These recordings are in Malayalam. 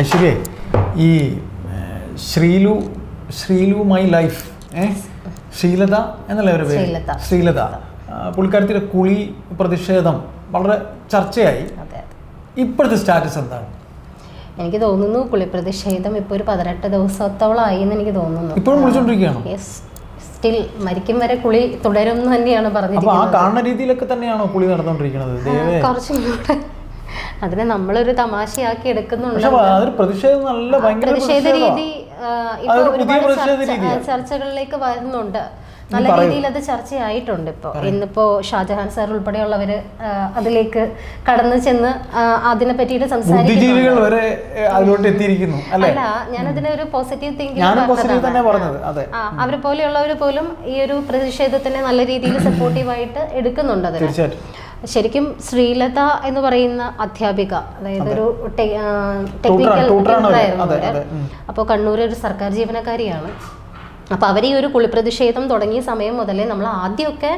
ഐശ്വര്യ ഈ ശ്രീലു ശ്രീലു മൈ ലൈഫ് ശ്രീലത എന്നല്ലേ അവരുടെ പേര്? ശ്രീലത. പുള്ളിക്കാരത്തിന്റെ കുളി പ്രതിഷേധം വളരെ ചർച്ചയായി. ഇപ്പോഴത്തെ സ്റ്റാറ്റസ് എന്താണ്? എനിക്ക് തോന്നുന്നു കുളി പ്രതിഷേധം ഇപ്പോൾ ഒരു പതിനെട്ട് ദിവസത്തോളമായി എന്ന് എനിക്ക് തോന്നുന്നു. ഇപ്പോഴും വിളിച്ചോണ്ടിരിക്കുകയാണോ? യെസ് സ്റ്റിൽ മരിക്കും വരെ കുളി തുടരും തന്നെയാണ് അപ്പൊ ആ പറഞ്ഞിരിക്കുന്നത്. കാണുന്ന രീതിയിലൊക്കെ തന്നെയാണോ കുളി നടന്നുകൊണ്ടിരിക്കുന്നത് കുറച്ചും കൂടെ അതിനെ നമ്മളൊരു തമാശയാക്കി എടുക്കുന്നുണ്ട്. പ്രതിഷേധം രീതി ഇപ്പൊ ചർച്ചകളിലേക്ക് വരുന്നുണ്ട്. നല്ല. രീതിയിൽ അത് ചർച്ചയായിട്ടുണ്ട് ഇപ്പോൾ ഇന്നിപ്പോ ഷാജഹാൻ സാർ ഉൾപ്പെടെയുള്ളവര് അതിലേക്ക് കടന്നു ചെന്ന് അതിനെ പറ്റിയിട്ട് സംസാരിക്കുന്നു. അല്ലെ? ഞാനതിനെ ഒരു പോസിറ്റീവ് തിങ്കിങ് അവരെ പോലെയുള്ളവർ പോലും ഈ ഒരു പ്രതിഷേധത്തിനെ നല്ല രീതിയിൽ സപ്പോർട്ടീവായിട്ട് എടുക്കുന്നുണ്ട് അതിന്. ശരിക്കും ശ്രീലത എന്ന് പറയുന്ന അധ്യാപിക അതായത് ഒരു ടെക്നിക്കൽ. അപ്പോൾ കണ്ണൂർ ഒരു സർക്കാർ ജീവനക്കാരിയാണ്. അപ്പോൾ അവർ ഈ ഒരു കുളിപ്രതിഷേധം തുടങ്ങിയ സമയം മുതലേ നമ്മൾ ആദ്യമൊക്കെ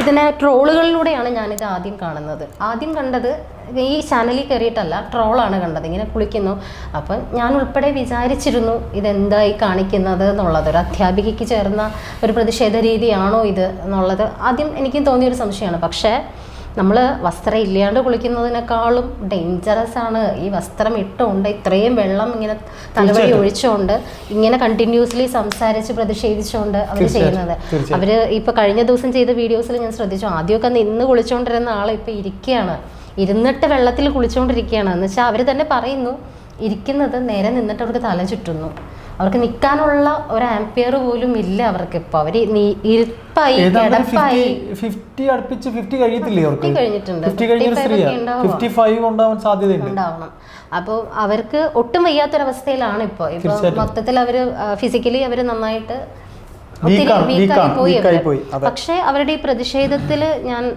ഇതിനെ ട്രോളുകളിലൂടെയാണ് ഞാനിത് ആദ്യം കാണുന്നത്. ആദ്യം കണ്ടത് ഈ ചാനലിൽ കയറിയിട്ടല്ല ട്രോളാണ് കണ്ടത്. ഇങ്ങനെ കുളിക്കുന്നു. അപ്പം ഞാൻ ഉൾപ്പെടെ വിചാരിച്ചിരുന്നു ഇതെന്തായി കാണിക്കുന്നത് എന്നുള്ളത്. ഒരു അധ്യാപികയ്ക്ക് ചേർന്ന ഒരു പ്രതിഷേധ രീതിയാണോ ഇത് എന്നുള്ളത്. ആദ്യം എനിക്കും തോന്നിയൊരു സംശയമാണ്. പക്ഷേ നമ്മൾ വസ്ത്രം ഇല്ലാണ്ട് കുളിക്കുന്നതിനേക്കാളും ഡേഞ്ചറസ് ആണ്. ഈ വസ്ത്രം ഇട്ടുകൊണ്ട് ഇത്രയും വെള്ളം ഇങ്ങനെ തലവഴി. ഒഴിച്ചുകൊണ്ട് ഇങ്ങനെ കണ്ടിന്യൂസ്ലി സംസാരിച്ച് പ്രതിഷേധിച്ചുകൊണ്ട് അവർ ചെയ്യുന്നത്. അവർ അവർ ഇപ്പൊ കഴിഞ്ഞ ദിവസം ചെയ്ത വീഡിയോസിൽ ഞാൻ ശ്രദ്ധിച്ചു. ആദ്യമൊക്കെ നിന്ന് കുളിച്ചുകൊണ്ടിരുന്ന ആൾ ഇപ്പൊ ഇരിക്കുകയാണ് ഇരുന്നിട്ട് വെള്ളത്തിൽ കുളിച്ചുകൊണ്ടിരിക്കുകയാണ് എന്ന് വെച്ചാൽ അവർ തന്നെ പറയുന്നു ഇരിക്കുന്നത് നേരെ നിന്നിട്ട് അവർക്ക് തല ചുറ്റുന്നു. അവർക്ക് നിൽക്കാനുള്ള ഒരു ആംപിയർ പോലും ഇല്ല അവർക്ക് ഇപ്പൊ. അവർ നീ- കിടപ്പായി. ഫിഫ്റ്റി അടുപ്പിച്ച് ഫിഫ്റ്റി കഴിയത്തില്ലേ അവർക്ക്? 50 കഴിഞ്ഞിട്ടുണ്ട്. ഫിഫ്റ്റി 55 സ്ത്രീയാ ഒക്കെ ഉണ്ടാവുക. ഫിഫ്റ്റി ഫൈവ് ഉണ്ടാവാൻ സാധ്യതയുണ്ട്. ഉണ്ടാവണം. അപ്പോൾ അവർക്ക് ഒട്ടും വയ്യാത്തൊരവസ്ഥയിലാണ് ഇപ്പോൾ ഇപ്പോൾ. മൊത്തത്തിൽ അവർ ഫിസിക്കലി അവർ നന്നായിട്ട് ഒത്തിരി വീക്കായി പോയി. പക്ഷേ അവരുടെ ഈ പ്രതിഷേധത്തിൽ ഞാൻ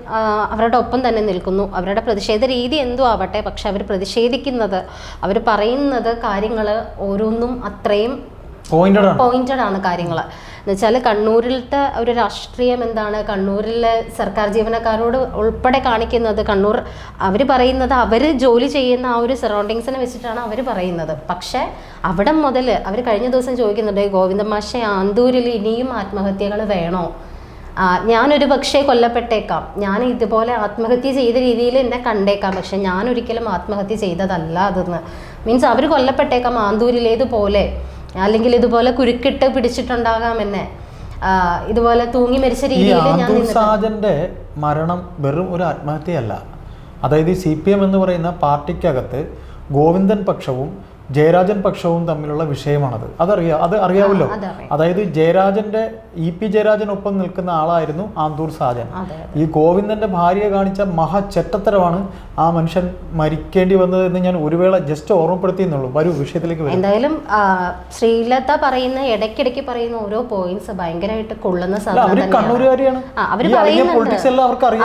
അവരുടെ ഒപ്പം തന്നെ നിൽക്കുന്നു. അവരുടെ പ്രതിഷേധ രീതി എന്തോ ആവട്ടെ പക്ഷെ അവർ പ്രതിഷേധിക്കുന്നത് അവർ പറയുന്നത് കാര്യങ്ങൾ ഓരോന്നും അത്രയും പോയിന്റഡ് ആണ്. കാര്യങ്ങൾ. എന്നുവെച്ചാൽ കണ്ണൂരിലത്തെ ഒരു രാഷ്ട്രീയം എന്താണ്? കണ്ണൂരിലെ സർക്കാർ ജീവനക്കാരോട് ഉൾപ്പെടെ കാണിക്കുന്നത് കണ്ണൂർ അവർ പറയുന്നത് അവർ ജോലി ചെയ്യുന്ന ആ ഒരു സറൗണ്ടിങ്സിനെ വെച്ചിട്ടാണ് അവർ പറയുന്നത്. പക്ഷേ അവിടെ മുതൽ അവർ കഴിഞ്ഞ ദിവസം ചോദിക്കുന്നുണ്ട് ഗോവിന്ദ മാഷെ ആന്തൂരിൽ ഇനിയും ആത്മഹത്യകൾ വേണോ? ഞാനൊരു പക്ഷേ കൊല്ലപ്പെട്ടേക്കാം. ഞാൻ ഇതുപോലെ ആത്മഹത്യ ചെയ്ത രീതിയിൽ എന്നെ കണ്ടേക്കാം. പക്ഷെ ഞാൻ ഒരിക്കലും ആത്മഹത്യ ചെയ്തതല്ല അതെന്ന്. മീൻസ് അവർ കൊല്ലപ്പെട്ടേക്കാം ആന്തൂരിലേതുപോലെ. അല്ലെങ്കിൽ ഇതുപോലെ കുരുക്കിട്ട് പിടിച്ചിട്ടുണ്ടാകാം എന്നെ. ഇതുപോലെ തൂങ്ങി മരിച്ച രീതിയിൽ മരണം വെറും ഒരു ആത്മഹത്യയല്ല. അതായത് സി പി എം എന്ന് പറയുന്ന പാർട്ടിക്കകത്ത് ഗോവിന്ദൻ പക്ഷവും ജയരാജൻ പക്ഷവും തമ്മിലുള്ള വിഷയമാണത്. അതറിയാ അത് അറിയാവല്ലോ. അതായത് ജയരാജന്റെ ഇ പി ജയരാജനൊപ്പം നിൽക്കുന്ന ആളായിരുന്നു ആന്തൂർ സാജൻ. ഈ ഗോവിന്ദന്റെ ഭാര്യയെ കാണിച്ച മഹാചെറ്റത്തരമാണ് ആ മനുഷ്യൻ മരിക്കേണ്ടി വന്നത് എന്ന് ഞാൻ ഒരു വേള ജസ്റ്റ് ഓർമ്മപ്പെടുത്തിയെന്നുള്ളൂ വരൂ വിഷയത്തിലേക്ക് വരും. എന്തായാലും ശ്രീലത പറയുന്ന ഇടയ്ക്കിടയ്ക്ക് പറയുന്ന ഓരോ പോയിന്റ്സ് ഭയങ്കരമായിട്ട് കൊള്ളുന്ന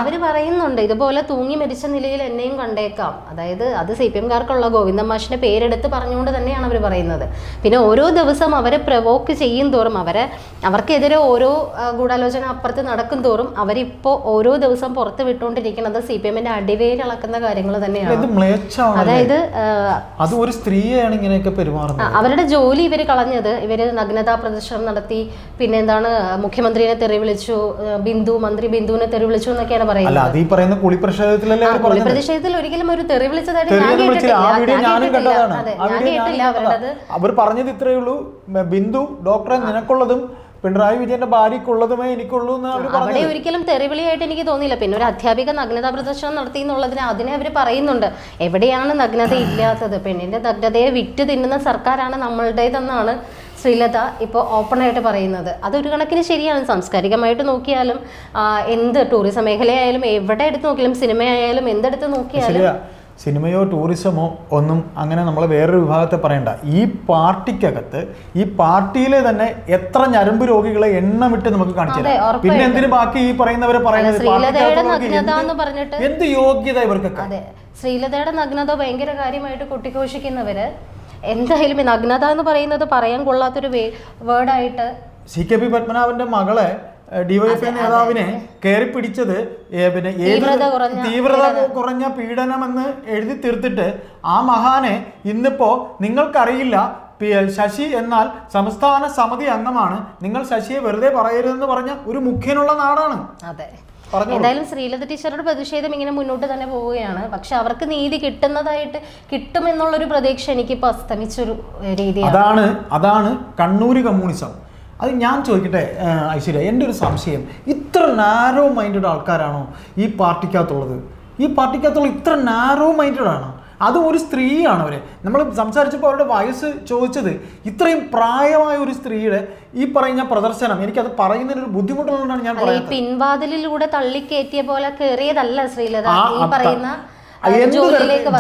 അവർ പറയുന്നുണ്ട്. ഇതുപോലെ തൂങ്ങി മരിച്ച നിലയിൽ എന്നെയും കണ്ടേക്കാം. അതായത് അത് സി പി എംകാർക്കുള്ള ഗോവിന്ദ മാഷിന്റെ പേരെടുത്ത് പറഞ്ഞുകൊണ്ട് തന്നെയാണ് അവർ പറയുന്നത്. പിന്നെ ഓരോ ദിവസം അവരെ പ്രവോക്ക് ചെയ്യും തോറും അവരെ അവർക്കെതിരെ ഓരോ ഗൂഢാലോചന അപ്പുറത്ത് നടക്കും തോറും അവരിപ്പോ ഓരോ ദിവസം പുറത്ത് വിട്ടുകൊണ്ടിരിക്കുന്നത് സി പി എമ്മിന്റെ അടിവേരിളക്കുന്ന കാര്യങ്ങൾ തന്നെയാണ്. അതായത് അത് ഒരു സ്ത്രീയാണ് ഇങ്ങനെയൊക്കെ പെരുമാറുന്നത്. അവരുടെ ജോലി ഇവർ കളഞ്ഞത്. ഇവർ നഗ്നതാ പ്രദർശനം നടത്തി പിന്നെ എന്താണ് മുഖ്യമന്ത്രിനെ തെറി വിളിച്ചു ബിന്ദു മന്ത്രി ബിന്ദുവിനെ തെറി വിളിച്ചു എന്നൊക്കെയാണ് പറയുന്നത്. ഈ പറയുന്ന കുളി പ്രതിഷേധത്തിലല്ലേ ആ, അവർ കുളി പ്രതിഷേധത്തിൽ ഒരിക്കലും ഒരു തെറി വിളിച്ചതായിട്ട് ഞാൻ കേട്ടിട്ടില്ല. അതെ കേട്ടില്ല അവരുടേത് അവർ പറഞ്ഞത് ഇത്രയേ ഉള്ളൂ. ബിന്ദു ഡോക്ടറെ നിനക്കുള്ളതും പിണറായി വിജയന്റെ ഭാര്യക്കുള്ളതുമേ എനിക്കുള്ളൂ എന്ന് അവർ അവിടെ ഒരിക്കലും തെറിവിളിയായിട്ട് എനിക്ക് തോന്നിയില്ല. പിന്നെ ഒരു അധ്യാപിക നഗ്നതാ പ്രദർശനം നടത്തി എന്നുള്ളതിന് അതിനെ അവർ പറയുന്നുണ്ട്. എവിടെയാണ് നഗ്നത ഇല്ലാത്തത്? പെണ്ണിന്റെ നഗ്നതയെ വിറ്റ് തിന്നുന്ന സർക്കാരാണ് നമ്മളുടേതെന്നാണ് ശ്രീലത ഇപ്പോൾ ഓപ്പണായിട്ട് പറയുന്നത്. അതൊരു കണക്കിന് ശരിയാണ്. സാംസ്കാരികമായിട്ട് നോക്കിയാലും എന്ത് ടൂറിസം മേഖലയായാലും എവിടെ എടുത്ത് നോക്കിയാലും സിനിമയായാലും എന്തെടുത്ത് നോക്കിയാലും സിനിമയോ ടൂറിസമോ ഒന്നും അങ്ങനെ നമ്മൾ വേറൊരു വിഭാഗത്തെ പറയണ്ട. ഈ പാർട്ടിക്കകത്ത് ഈ പാർട്ടിയിലെ തന്നെ എത്ര ഞരമ്പ് രോഗികളെ എണ്ണമിട്ട് നമുക്ക് കാണിച്ചു തരാം. പിന്നെ എന്തിനു ബാക്കി ഈ പറയുന്നവരെ പറയുന്നത്? എന്ത് യോഗ്യത ഇവർക്കൊക്കെ? ശ്രീലതയുടെ നഗ്നത ഭയങ്കര കാര്യമായിട്ട് കൊട്ടിഘോഷിക്കുന്നവര് എന്തായാലും നഗ്നത എന്ന് പറയുന്നത് പറയാൻ കൊള്ളാത്തൊരു വേർഡായിട്ട് സി കെ പി പത്മനാഭന്റെ മകളെ ഡിവൈഎഫ്ഐ നേതാവിനെ കയറി പിടിച്ചത് പിന്നെ ഏത് തീവ്രത കുറഞ്ഞ പീഡനമെന്ന് എഴുതി തീർത്തിട്ട് ആ മഹാനെ ഇന്നിപ്പോ നിങ്ങൾക്കറിയില്ല. ശശി എന്നാൽ സംസ്ഥാന സമിതി അംഗമാണ്. നിങ്ങൾ ശശിയെ വെറുതെ പറയരുതെന്ന് പറഞ്ഞ ഒരു മുഖ്യനുള്ള നാടാണ്. അതെ. എന്തായാലും ശ്രീലത ടീച്ചറുടെ പ്രതിഷേധം ഇങ്ങനെ മുന്നോട്ട് തന്നെ പോവുകയാണ്. പക്ഷെ അവർക്ക് നീതി കിട്ടുന്നതായിട്ട് കിട്ടുമെന്നുള്ളൊരു പ്രതീക്ഷ എനിക്കിപ്പോൾ അസ്തമിച്ചൊരു രീതി രീതിയാണ്. അതാണ് അതാണ് കണ്ണൂര് കമ്മ്യൂണിസം. അത് ഞാൻ ചോദിക്കട്ടെ ഐശ്വര്യ എന്റെ ഒരു സംശയം. ഇത്ര നാരോ മൈൻഡഡ് ആൾക്കാരാണോ ഈ പാർട്ടിക്കകത്തുള്ളത്? ഈ പാർട്ടിക്കകത്തുള്ള ഇത്ര നാരോ മൈൻഡഡ് ആണോ? അതും ഒരു സ്ത്രീയാണ് അവർ നമ്മൾ സംസാരിച്ചപ്പോൾ അവരുടെ വയസ്സ് ചോദിച്ചത് ഇത്രയും പ്രായമായ ഒരു സ്ത്രീയുടെ ഈ പറയുന്ന പ്രദർശനം എനിക്കത് പറയുന്നതിന് ഒരു ബുദ്ധിമുട്ടുള്ളതുകൊണ്ടാണ് ഞാൻ പിൻവാതിലൂടെ പിൻവാതിലിലൂടെ തള്ളിക്കയറ്റിയ പോലെ കയറിയതല്ല ശ്രീലത. ഈ പറയുന്ന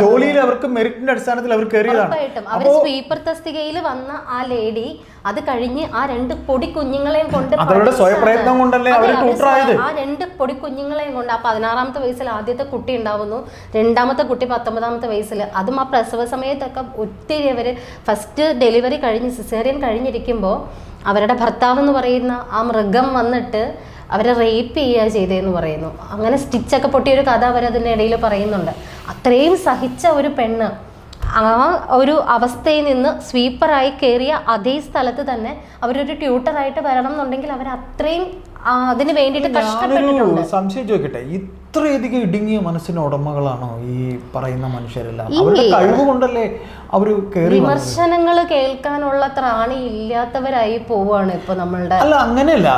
ജോലിയിൽ അവർക്ക് മെറിറ്റിന്റെ അടിസ്ഥാനത്തിൽ അവർ കയറിയതാണ്. അവർ സ്വീപ്പർ തസ്തികയിൽ വന്ന ആ ലേഡി അത് കഴിഞ്ഞ് ആ രണ്ട് പൊടി കുഞ്ഞുങ്ങളെയും കൊണ്ട് അവരുടെ സ്വയപ്രയത്നം കൊണ്ടല്ലേ അവർ ടൂട്ടറായത് ആ രണ്ട് പൊടി കുഞ്ഞുങ്ങളെയും കൊണ്ട്. ആ പതിനാറാമത്തെ വയസ്സിൽ ആദ്യത്തെ കുട്ടി ഉണ്ടാവുന്നു. രണ്ടാമത്തെ കുട്ടി പത്തൊമ്പതാമത്തെ വയസ്സിൽ. അതും ആ പ്രസവ സമയത്തൊക്കെ ഒത്തിരി അവർ ഫസ്റ്റ് ഡെലിവറി കഴിഞ്ഞ് സിസേറിയൻ കഴിഞ്ഞിരിക്കുമ്പോൾ അവരുടെ ഭർത്താവ് എന്ന് പറയുന്ന ആ മൃഗം വന്നിട്ട് അവരെ റേപ്പ് ചെയ്യുക ചെയ്തതെന്ന് പറയുന്നു. അങ്ങനെ സ്റ്റിച്ചൊക്കെ പൊട്ടിയൊരു കഥ അവരതിന്റെ ഇടയിൽ പറയുന്നുണ്ട്. അത്രയും സഹിച്ച ഒരു പെണ്ണ് ആ ഒരു അവസ്ഥയിൽ നിന്ന് സ്വീപ്പറായി കയറിയ അതേ സ്ഥലത്ത് തന്നെ അവരൊരു ട്യൂട്ടറായിട്ട് വരണം എന്നുണ്ടെങ്കിൽ അവർ അത്രയും അതിന് വേണ്ടിയിട്ട് കഷ്ടപ്പെട്ടിട്ടുണ്ട്. സംശയം ചോദിക്കട്ടെ? ഇത്രയധികം ഇടുങ്ങിയ മനസ്സിന് ഉടമകളാണോ ഈ പറയുന്ന മനുഷ്യരെല്ലാം? അവരുടെ കഴിവ് കൊണ്ടല്ലേ അവർ വിമർശനങ്ങൾ കേൾക്കാനുള്ള ത്രാണി ഇല്ലാത്തവരായി പോവാണ് ഇപ്പൊ നമ്മളുടെ അല്ല അങ്ങനെയല്ല.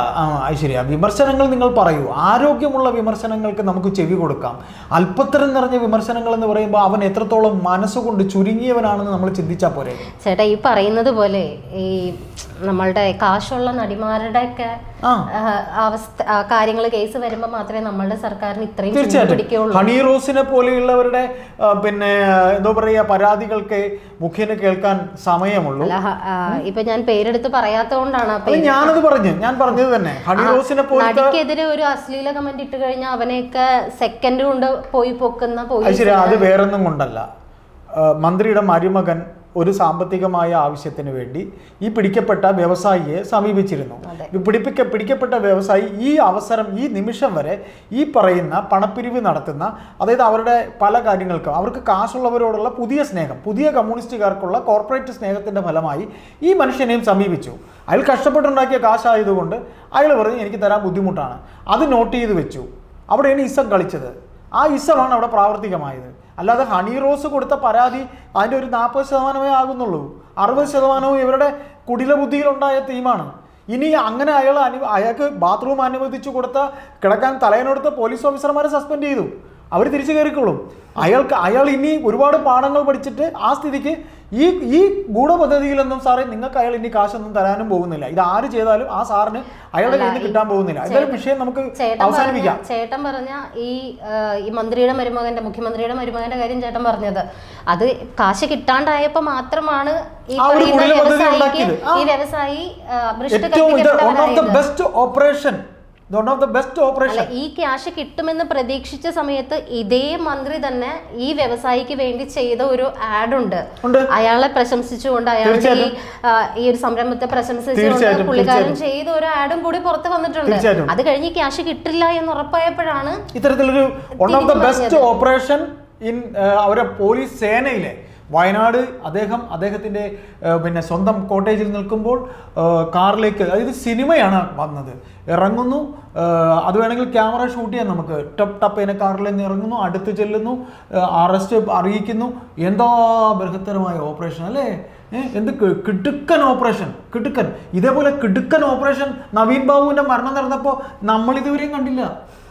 ഐശ്വര്യ വിമർശനങ്ങൾ നിങ്ങൾ പറയൂ. ആരോഗ്യമുള്ള വിമർശനങ്ങൾക്ക് നമുക്ക് ചെവി കൊടുക്കാം. അല്പത്തരം നിറഞ്ഞ വിമർശനങ്ങൾ എന്ന് പറയുമ്പോൾ അവൻ എത്രത്തോളം മനസ്സുകൊണ്ട് ചുരുങ്ങിയവനാണെന്ന് നമ്മൾ ചിന്തിച്ചാൽ പോരെ? ചേട്ടാ ഈ പറയുന്നത് പോലെ ഈ നമ്മളുടെ കാശുള്ള നടിമാരുടെ ഒക്കെ അവസ്ഥ കാര്യങ്ങൾ കേസ് വരുമ്പോൾ മാത്രമേ നമ്മളുടെ സർക്കാരിന് ഇത്രയും തീർച്ചയായിട്ടും. ഹണി റോസിനെ പോലെയുള്ളവരുടെ പിന്നെ എന്തോ പറയുക പരാതികൾക്ക് മുഖ്യന് കേൾക്കാൻ സമയമുള്ളൂ. ഇപ്പൊ ഞാൻ പേരെടുത്ത് പറയാത്തോണ്ടാണ് കൊണ്ടാണ് അത് ഞാനത് പറഞ്ഞു ഞാൻ പറഞ്ഞത് തന്നെ. ഹണി റോസിനെ പോലെ നടിക്കെതിരെ ഒരു അശ്ലീല കമന്റ് ഇട്ട് കഴിഞ്ഞാൽ അവനെയൊക്കെ സെക്കൻഡ് കൊണ്ട് പോയി പൊക്കുന്ന പോയി അത് വേറൊന്നും കൊണ്ടല്ല. മന്ത്രിയുടെ മരുമകൻ ഒരു സാമ്പത്തികമായ ആവശ്യത്തിന് വേണ്ടി ഈ പിടിക്കപ്പെട്ട വ്യവസായിയെ സമീപിച്ചിരുന്നു. പിടിപ്പിക്ക പിടിക്കപ്പെട്ട വ്യവസായി ഈ അവസരം ഈ നിമിഷം വരെ ഈ പറയുന്ന പണപ്പിരിവ് നടത്തുന്ന അതായത് അവരുടെ പല കാര്യങ്ങൾക്കും അവർക്ക് കാശുള്ളവരോടുള്ള പുതിയ സ്നേഹം പുതിയ കമ്മ്യൂണിസ്റ്റുകാർക്കുള്ള കോർപ്പറേറ്റ് സ്നേഹത്തിന്റെ ഫലമായി ഈ മനുഷ്യനെയും സമീപിച്ചു. അയാൾ കഷ്ടപ്പെട്ടുണ്ടാക്കിയ കാശായതുകൊണ്ട് അയാൾ പറഞ്ഞു എനിക്ക് തരാൻ ബുദ്ധിമുട്ടാണ്. അത് നോട്ട് ചെയ്ത് വെച്ചു. അവിടെയാണ് ഇസം കളിച്ചത്. ആ ഇസമാണ് അവിടെ പ്രാവർത്തികമായത്. അല്ലാതെ ഹണി റോസ് കൊടുത്ത പരാതി അതിന്റെ ഒരു നാൽപ്പത് ശതമാനമേ ആകുന്നുള്ളൂ. അറുപത് ശതമാനവും ഇവരുടെ കുടില ബുദ്ധിയിലുണ്ടായ തീമാണ്. ഇനി അങ്ങനെ അയാൾ അനു അയാൾക്ക് ബാത്റൂം അനുവദിച്ചു കൊടുത്ത കിടക്കാൻ തലയനെടുത്ത പോലീസ് ഓഫീസർമാരെ സസ്പെൻഡ് ചെയ്തു. അവർ തിരിച്ചു കയറിക്കൊള്ളും അയാൾക്ക് അയാൾ ഇനി ഒരുപാട് പാഠങ്ങൾ പഠിച്ചിട്ട് ആ സ്ഥിതിക്ക് ഈ ഈ ഗൂഢപദ്ധതിയിലൊന്നും സാറേ നിങ്ങൾക്ക് അയാൾ ഇനി കാശൊന്നും തരാനും പോകുന്നില്ല. ഇത് ആര് ചെയ്താലും ആ സാറിന് അയാളുടെ കയ്യിൽ നിന്ന് കിട്ടാൻ പോകുന്നില്ല. എന്തായാലും വിഷയം നമുക്ക് അവസാനിപ്പിക്കാം. ചേട്ടൻ പറഞ്ഞ ഈ ഈ മന്ത്രിയുടെ മരുമകന്റെ മുഖ്യമന്ത്രിയുടെ മരുമകന്റെ കാര്യം ചേട്ടൻ പറഞ്ഞത്. അത് കാശ് കിട്ടാണ്ടായപ്പോ മാത്രമാണ് ഈ വ്യവസായിക്ക് ഈ വ്യവസായി ഏറ്റവും ഓപ്പറേഷൻ അല്ല ഈ ക്യാഷ് കിട്ടുമെന്ന് പ്രതീക്ഷിച്ച സമയത്ത് ഇതേ മന്ത്രി തന്നെ ഈ വ്യവസായിക്ക് വേണ്ടി ചെയ്ത ഒരു ആഡ് ഉണ്ട്. അയാളെ പ്രശംസിച്ചുകൊണ്ട് അയാളുടെ ഈ ഈ ഒരു സംരംഭത്തെ പ്രശംസിച്ചുകൊണ്ട് പുള്ളിക്കാരൻ ചെയ്ത ഒരു ആഡും കൂടി പുറത്ത് വന്നിട്ടുണ്ട്. അത് കഴിഞ്ഞ് ക്യാഷ് കിട്ടില്ല എന്ന് ഉറപ്പായപ്പോഴാണ് ഇത്തരത്തിലൊരു of the best operation in അവരെ പോലീസ് സേനയിലെ വയനാട് അദ്ദേഹം അദ്ദേഹത്തിന്റെ പിന്നെ സ്വന്തം കോട്ടേജിൽ നിൽക്കുമ്പോൾ കാറിലേക്ക് അതായത് സിനിമയാണ് വന്നത്. ഇറങ്ങുന്നു അത് വേണമെങ്കിൽ ക്യാമറ ഷൂട്ട് ചെയ്യാം നമുക്ക്. ടപ്പ് ടപ്പ് എന്നെ കാറിൽ നിന്ന് ഇറങ്ങുന്നു അടുത്ത് ചെല്ലുന്നു അറസ്റ്റ് അറിയിക്കുന്നു. എന്താ ബൃഹത്തരമായ ഓപ്പറേഷൻ അല്ലേ? എന്ത് കിടുക്കൻ ഓപ്പറേഷൻ. കിടുക്കൻ. ഇതേപോലെ കിടുക്കൻ ഓപ്പറേഷൻ നവീൻ ബാബുവിന്റെ മരണം നടന്നപ്പോൾ നമ്മൾ ഇതുവരെയും കണ്ടില്ല.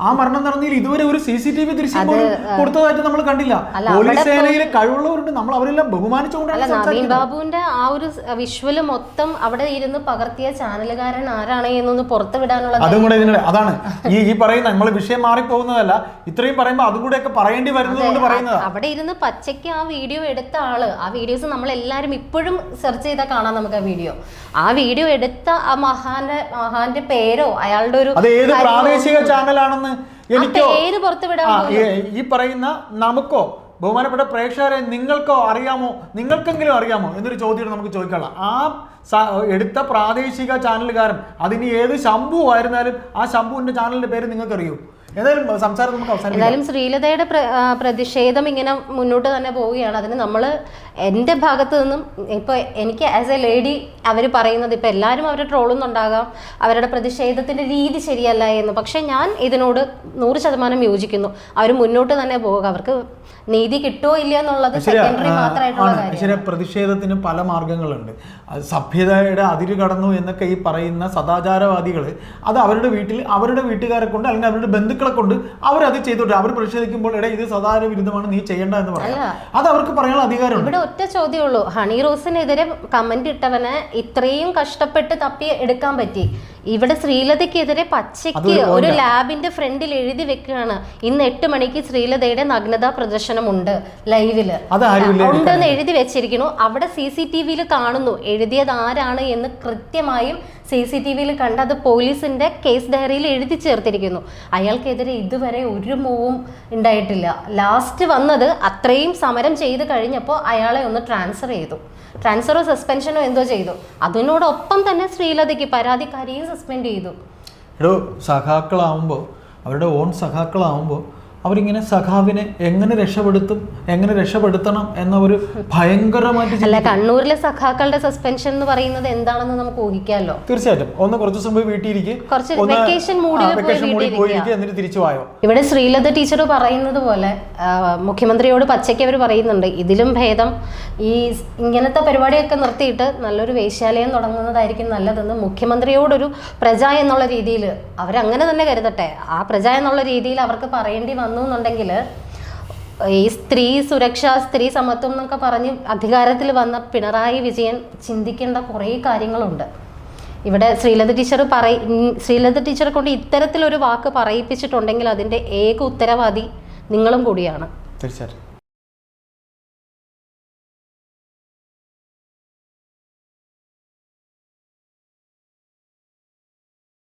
ആ മരണം നടന്നതിൽ ഇതുവരെ ഒരു സി സി ടി വി ദൃശ്യം കൊടുത്തതായിട്ട് നമ്മൾ കണ്ടില്ല. പോലീസ് സേനയിൽ കഴിവുള്ളവരുണ്ട്. നമ്മൾ അവരെല്ലാം ബഹുമാനിച്ചുകൊണ്ടാണ് നവീൻ ബാബുവിന്റെ ആ ഒരു വിഷ്വൽ മൊത്തം അവിടെ ഇരുന്ന് പകർത്തിയ ചാനലുകാരൻ ആരാണ് എന്നൊന്ന് പുറത്തു വിടാനുള്ള അതും കൂടെ അതാണ്. ഈ ഈ പറയുന്ന നമ്മൾ വിഷയം മാറിപ്പോകുന്നതല്ല ഇത്രയും പറയുമ്പോൾ അതും കൂടെയൊക്കെ പറയേണ്ടി വരുന്നത് കൊണ്ട് പറയുന്നതാ. അവിടെ ഇരുന്ന് പച്ചയ്ക്ക് ആ വീഡിയോ എടുത്ത ആൾ ആ വീഡിയോസ് നമ്മൾ എല്ലാവരും ഇപ്പോഴും സെർച്ച് ചെയ്താൽ കാണാം നമുക്ക് ആ വീഡിയോ. ആ വീഡിയോ എടുത്ത ആ മഹാന്റെ മഹാന്റെ പേരോ അയാളുടെ ഒരു അത് ഏത് പ്രാദേശിക ചാനലാണെന്ന് എനിക്കോ? പേര് പുറത്തു വിടാൻ ഈ- പറയുന്ന നമുക്കോ ബഹുമാനപ്പെട്ട പ്രേക്ഷകരെ നിങ്ങൾക്കോ അറിയാമോ? നിങ്ങൾക്കെങ്കിലും അറിയാമോ? എന്നൊരു ചോദ്യം നമുക്ക് ചോദിക്കാനുള്ള ആ എടുത്ത പ്രാദേശിക ചാനലുകാരൻ അതിന് ഏത് ശംഭു ആയിരുന്നാലും ആ ശംഭുവിന്റെ ചാനലിന്റെ പേര് നിങ്ങൾക്ക് എന്തായാലും ശ്രീലതയുടെ പ്രതിഷേധം ഇങ്ങനെ മുന്നോട്ട് തന്നെ പോവുകയാണ്. അതിന് നമ്മൾ എന്റെ ഭാഗത്ത് നിന്നും ഇപ്പോൾ എനിക്ക് ആസ് എ ലേഡി അവർ പറയുന്നത് ഇപ്പോൾ എല്ലാവരും അവരെ ട്രോളുന്നുണ്ടാകാം അവരുടെ പ്രതിഷേധത്തിന്റെ രീതി ശരിയല്ല എന്ന്. പക്ഷേ ഞാൻ ഇതിനോട് നൂറ് ശതമാനം യോജിക്കുന്നു. അവർ മുന്നോട്ട് തന്നെ പോവുക. അവർക്ക് നീതി കിട്ടോ ഇല്ല എന്നുള്ളത് സെക്കൻഡറി മാത്രമായിട്ടുള്ള പ്രതിഷേധത്തിന് പല മാർഗങ്ങളുണ്ട്. സഭ്യതയുടെ അതിര് കടന്നു എന്നൊക്കെ ഈ പറയുന്ന സദാചാരവാദികൾ അത് അവരുടെ വീട്ടിൽ അവരുടെ വീട്ടുകാരെ കൊണ്ട് അല്ലെങ്കിൽ അവരുടെ ബന്ധുക്കളെ കൊണ്ട് അവരത് ചെയ്തോട്ടെ. അവർ പ്രതിഷേധിക്കുമ്പോൾ ഇടയിൽ ഇത് സദാചാര വിരുദ്ധമാണ് നീ ചെയ്യേണ്ട എന്ന് പറയാം. അത് അവർക്ക് പറയാനുള്ള അധികാരം ഇവിടെ ഒറ്റ ചോദ്യമുള്ളൂ. ഹണി റോസിനെതിരെ കമന്റ് ഇട്ടവനെ ഇത്രയും കഷ്ടപ്പെട്ട് തപ്പി എടുക്കാൻ പറ്റി. ഇവിടെ ശ്രീലതയ്ക്കെതിരെ പച്ചയ്ക്ക് ഒരു ലാബിന്റെ ഫ്രണ്ടിൽ എഴുതി വെക്കുകയാണ്. ഇന്ന് എട്ട് മണിക്ക് ശ്രീലതയുടെ നഗ്നതാ പ്രദർശനം ഉണ്ട് ലൈവിൽ ഉണ്ടെന്ന് എഴുതി വെച്ചിരിക്കുന്നു. അവിടെ സി സി ടി വിയിൽ കാണുന്നു. എഴുതിയത് ആരാണ് എന്ന് കൃത്യമായും സി സി ടി വിയിൽ കണ്ട് അത് പോലീസിന്റെ കേസ് ഡയറിയിൽ എഴുതി ചേർത്തിരിക്കുന്നു. അയാൾക്കെതിരെ ഇതുവരെ ഒരു മൂവും ഉണ്ടായിട്ടില്ല. ലാസ്റ്റ് വന്നത് അത്രയും സമരം ചെയ്ത് കഴിഞ്ഞപ്പോൾ അയാളെ ഒന്ന് ട്രാൻസ്ഫർ ചെയ്തു. ട്രാൻസ്ഫറോ സസ്പെൻഷനോ എന്തോ ചെയ്തു. അതിനോടൊപ്പം തന്നെ ശ്രീലതയ്ക്ക് പരാതിക്കാരിയും സസ്പെൻഡ് ചെയ്തു. എടോ സഖാക്കളാവുമ്പോൾ അവരുടെ ഓൺ സഖാക്കളാവുമ്പോൾ അവരിങ്ങനെ സഖാവിനെ എങ്ങനെ രക്ഷപ്പെടുത്തും എങ്ങനെ രക്ഷപ്പെടുത്തണം എന്ന ഒരു ഭയങ്കരമായിട്ട് അല്ല കണ്ണൂരിലെ സഖാക്കളുടെ സസ്പെൻഷൻ എന്ന് പറയുന്നത് എന്താണെന്ന് നമുക്ക് ഊഹിക്കാമല്ലോ തീർച്ചയായിട്ടും. ഒന്ന് കുറച്ച് ദിവസം പോയി വീട്ടിലിരിക്കെ. എന്നിട്ട് തിരിച്ചു ഇവിടെ ശ്രീലത ടീച്ചർ പറയുന്നത് പോലെ മുഖ്യമന്ത്രിയോട് പച്ചയ്ക്ക് അവർ പറയുന്നുണ്ട്. ഇതിലും ഭേദം ഈ ഇങ്ങനത്തെ പരിപാടിയൊക്കെ നിർത്തിയിട്ട് നല്ലൊരു വേശ്യാലയം തുടങ്ങുന്നതായിരിക്കും നല്ലതെന്ന് മുഖ്യമന്ത്രിയോടൊരു പ്രജ എന്നുള്ള രീതിയിൽ അവരങ്ങനെ തന്നെ കരുതട്ടെ. ആ പ്രജ എന്നുള്ള രീതിയിൽ അവർക്ക് പറയേണ്ടി വന്നു എന്നുണ്ടെങ്കിൽ ഈ സ്ത്രീ സുരക്ഷ സ്ത്രീ സമത്വം എന്നൊക്കെ പറഞ്ഞ് അധികാരത്തിൽ വന്ന പിണറായി വിജയൻ ചിന്തിക്കേണ്ട കുറേ കാര്യങ്ങളുണ്ട്. ഇവിടെ ശ്രീലത ടീച്ചർ പറയ ശ്രീലത ടീച്ചറെ കൊണ്ട് ഇത്തരത്തിലൊരു വാക്ക് പറയിപ്പിച്ചിട്ടുണ്ടെങ്കിൽ അതിന്റെ ഏക ഉത്തരവാദി നിങ്ങളും കൂടിയാണ്. തീർച്ചയായിട്ടും.